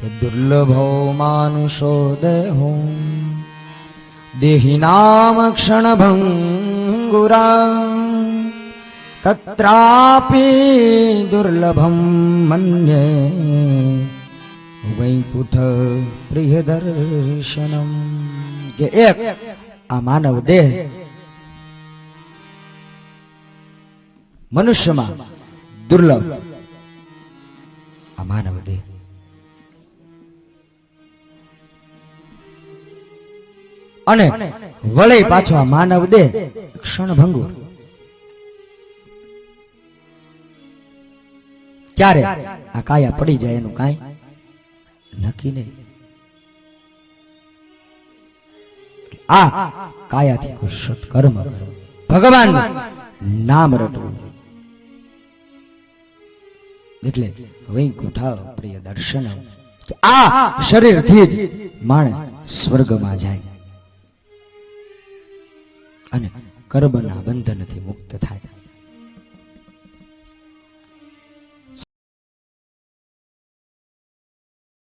દુર્લભો માનુષો દેહો દેહિનામ ક્ષણભંગુરા તત્રાપી દુર્લભમ મન્યે વૈકુંઠ પ્રિય દર્શનમ કે એક આ માનવ દેહ મનુષ્યમાં દુર્લભ આ માનવ દેહ અને વળે પાછો આ માનવ દેહ ક્ષણભંગુર. ક્યારે આ કાયા પડી જાય એનું કાંઈ નક્કી નહીં. આ કાયાથી કોઈ સત્કર્મ કરો. ભગવાન નામ રટવું. એટલે વૈકુંઠ પ્રિય દર્શન આ શરીરથી જ માણસ સ્વર્ગમાં જાય. અને કર્મના બંધનથી મુક્ત થાય.